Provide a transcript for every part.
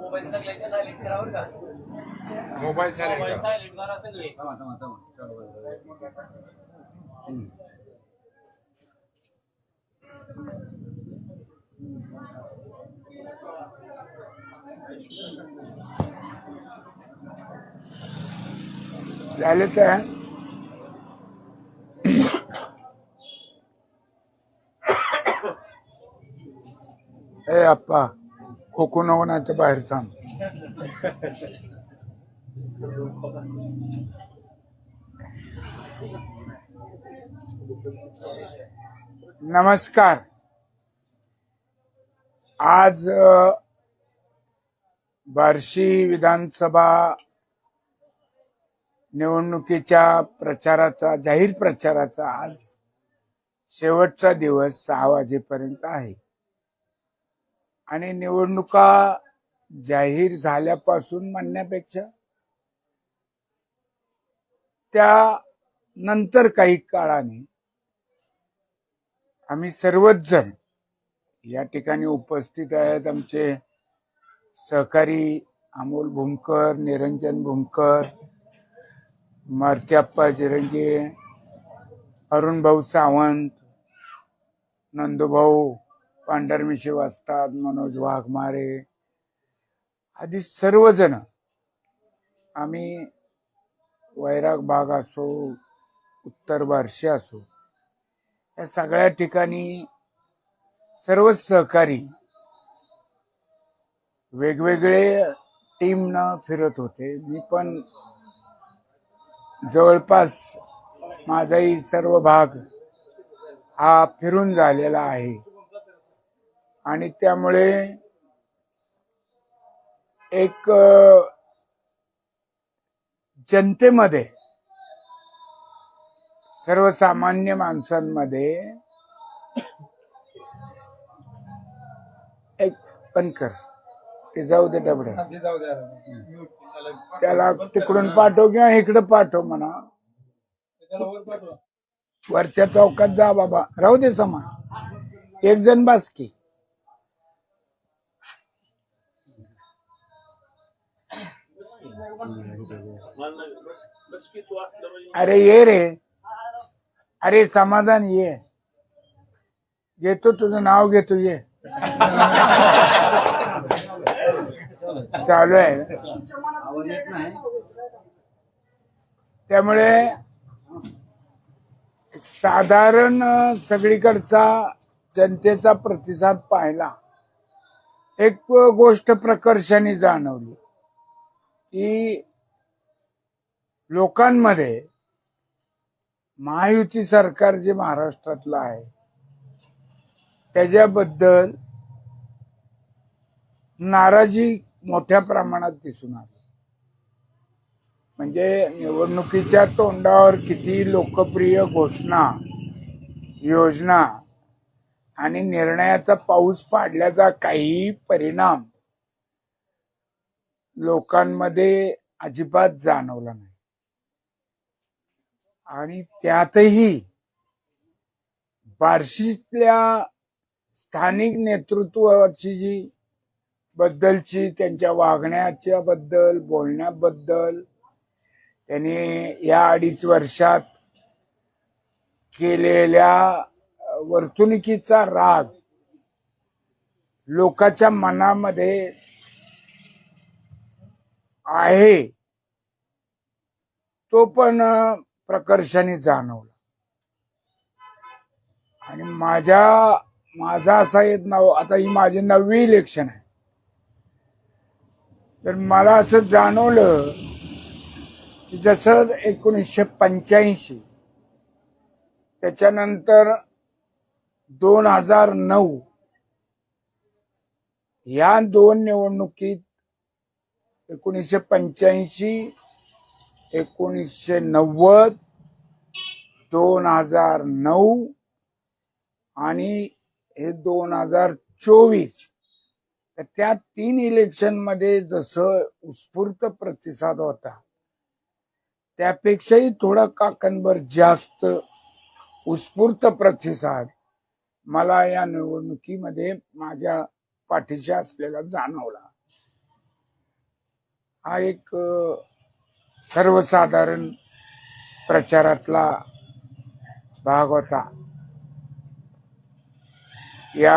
Mobile सगळ्यांचे silent करा बरं का. मोबाईल सायलेंट करा. सगळे. झालं तर ए अप्पा खोकू नको नाही तर बाहेर थांब. नमस्कार. आज बार्शी विधानसभा निवडणुकीच्या प्रचाराचा जाहीर प्रचाराचा आज शेवटचा दिवस सहा वाजेपर्यंत आहे. आणि निवडणुका जाहीर झाल्यापासून म्हणण्यापेक्षा त्या नंतर काही काळाने आम्ही सर्वच जण या ठिकाणी उपस्थित आहेत. आमचे सहकारी अमोल भूमकर निरंजन भूमकर मारत्याप्पा चिरंजी अरुण भाऊ सावंत नंदूभाऊ पांढरमिशी वाचतात मनोज वाघमारे आधी सर्वजण आम्ही वैराग भाग असो उत्तर बारशी असो या सगळ्या ठिकाणी सर्वच सहकारी वेगवेगळे टीमनं फिरत होते. मी पण जवळपास माझाही सर्व भाग हा फिरून झालेला आहे. आणि त्यामुळे एक जनतेमध्ये सर्वसामान्य माणसांमध्ये एक पण कर. ते जाऊ दे डबड. जाऊ द्या. त्याला तिकडून पाठव किंवा इकडं पाठव म्हणा. वरच्या चौकात जा बाबा. राहू दे समा. एक जण बास अरे ये रे. अरे समाधान ये. घेतो तुझं नाव घेतो ये. चालू आहे. त्यामुळे साधारण सगळीकडचा जनतेचा प्रतिसाद पाहिला. एक गोष्ट प्रकर्षाने जाणवली. की लोकांमध्ये महायुती सरकार जे महाराष्ट्रातलं आहे त्याच्याबद्दल नाराजी मोठ्या प्रमाणात दिसून आली. म्हणजे निवडणुकीच्या तोंडावर किती लोकप्रिय घोषणा योजना आणि निर्णयाचा पाऊस पाडल्याचा काही परिणाम लोकांमध्ये अजिबात जाणवला नाही. आणि त्यातही बार्शीतल्या स्थानिक नेतृत्वाची जी बद्दलची त्यांच्या वागण्याच्या बद्दल बोलण्याबद्दल त्यांनी या अडीच वर्षात केलेल्या वर्तणुकीचा राग लोकांच्या मनामध्ये आहे. तो पण प्रकर्षाने जाणवला. आणि माझ्या माझा असा येत नाव आता ही माझी नववी इलेक्शन आहे. तर मला असं जाणवलं की जसं एकोणीसशे पंच्याऐंशी त्याच्यानंतर दोन हजार नऊ या दोन निवडणुकीत एकोणीसशे पंच्याऐंशी एकोणीसशे नव्वद दोन हजार नऊ आणि हे दोन हजार चोवीस. तर त्या तीन इलेक्शनमध्ये जसं उत्स्फूर्त प्रतिसाद होता त्यापेक्षाही थोडा काकणभर जास्त उत्स्फूर्त प्रतिसाद मला या निवडणुकीमध्ये माझ्या पाठीशी असलेला जाणवला. हा एक सर्वसाधारण प्रचारातला भाग होता. या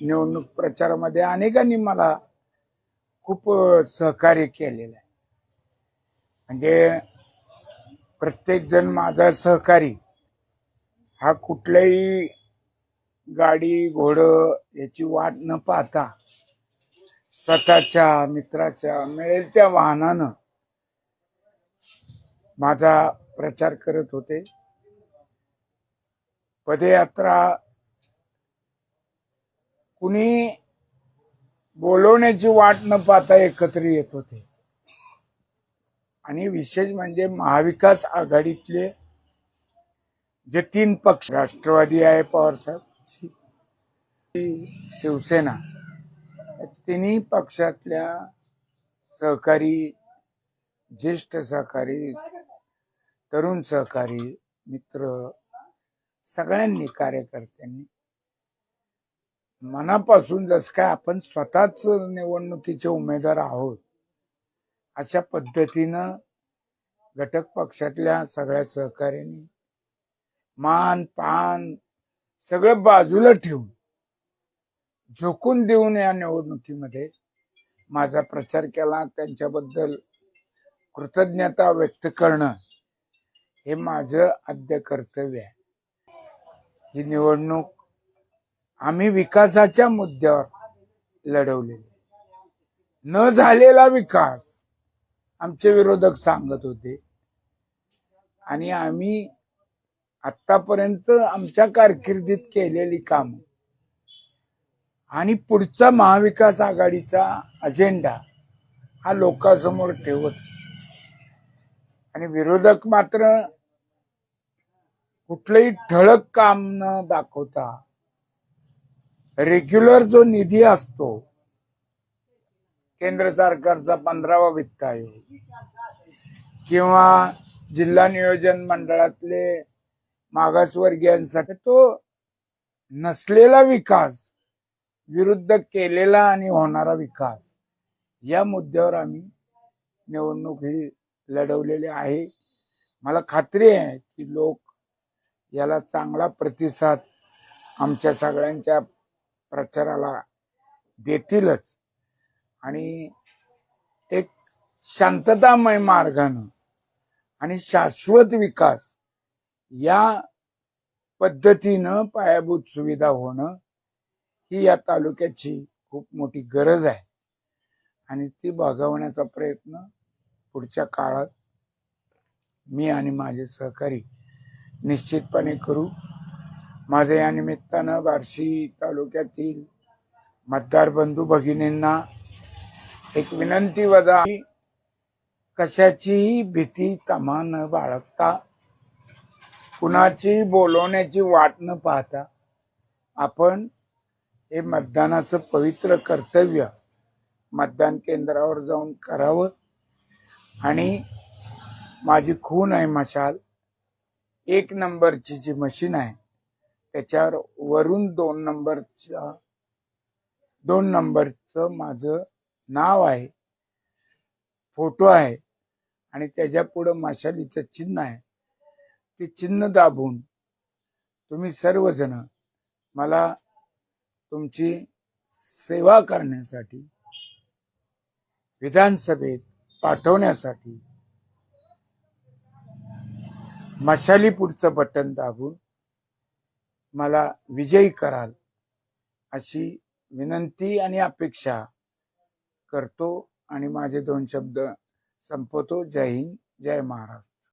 निवडणूक प्रचारामध्ये अनेकांनी मला खूप सहकार्य केलेलं आहे. म्हणजे प्रत्येकजण माझा सहकारी. हा कुठल्याही गाडी घोडं याची वाट न पाहता स्वतःच्या मित्राच्या मिळेल त्या वाहनानं माझा प्रचार करत होते. पदयात्रा कुणी बोलवण्याची वाट न पाहता एकत्र येत होते. आणि विशेष म्हणजे महाविकास आघाडीतले जे तीन पक्ष राष्ट्रवादी आहे पवारसाहेब शिवसेना. तिन्ही पक्षातल्या सहकारी ज्येष्ठ सहकारी तरुण सहकारी मित्र सगळ्यांनी कार्यकर्त्यांनी मनापासून जसं काय आपण स्वतःच निवडणुकीचे उमेदवार आहोत अशा पद्धतीनं घटक पक्षातल्या सगळ्या सहकार्यांनी मान पान सगळं बाजूला ठेवून झोकून देऊन या निवडणुकीमध्ये माझा प्रचार केला त्यांच्याबद्दल कृतज्ञता व्यक्त करणं हे माझं आद्य कर्तव्य आहे. ही निवडणूक आम्ही विकासाच्या मुद्द्यावर लढवलेली न झालेला विकास आमचे विरोधक सांगत होते. आणि आम्ही आतापर्यंत आमच्या कारकिर्दीत केलेली कामं आणि पुढचा महाविकास आघाडीचा अजेंडा हा लोकांसमोर ठेवत. आणि विरोधक मात्र कुठलंही ठळक काम न दाखवता रेग्युलर जो निधी असतो केंद्र सरकारचा पंधरावा वित्त आयोग किंवा जिल्हा नियोजन मंडळातले मागासवर्गीयांसाठी तो नसलेला विकास विरुद्ध केलेला आणि होणारा विकास. या मुद्द्यावर आम्ही निवडणूक ही लढवलेली आहे. मला खात्री आहे की लोक याला चांगला प्रतिसाद आमच्या सगळ्यांच्या प्रचाराला देतीलच. आणि एक शांततामय मार्गानं आणि शाश्वत विकास या पद्धतीनं पायाभूत सुविधा होणं ही या तालुक्याची खूप मोठी गरज आहे. आणि ती भागवण्याचा प्रयत्न पुढच्या काळात मी आणि माझे सहकारी निश्चितपणे करू. माझे या निमित्तानं बार्शी तालुक्यातील मतदार बंधू भगिनींना एक विनंती वजा कशाचीही भीती तमा न बाळगता कुणाची बोलवण्याची वाट न पाहता आपण हे मतदानाचं पवित्र कर्तव्य मतदान केंद्रावर जाऊन करावं. आणि माझी खून आहे मशाल. एक नंबरची जी मशीन आहे त्याच्यावर वरून दोन नंबरच्या दोन नंबरचं माझं नाव आहे फोटो आहे आणि त्याच्या पुढं मशालीचं चिन्ह आहे. ते चिन्ह दाबून तुम्ही सर्वजण मला तुमची सेवा करण्यासाठी विधानसभेत पाठवण्यासाठी मशाली पुढचं बटन दाबून मला विजयी कराल अशी विनंती आणि अपेक्षा करतो आणि माझे दोन शब्द संपवतो. जय हिंद जय महाराष्ट्र.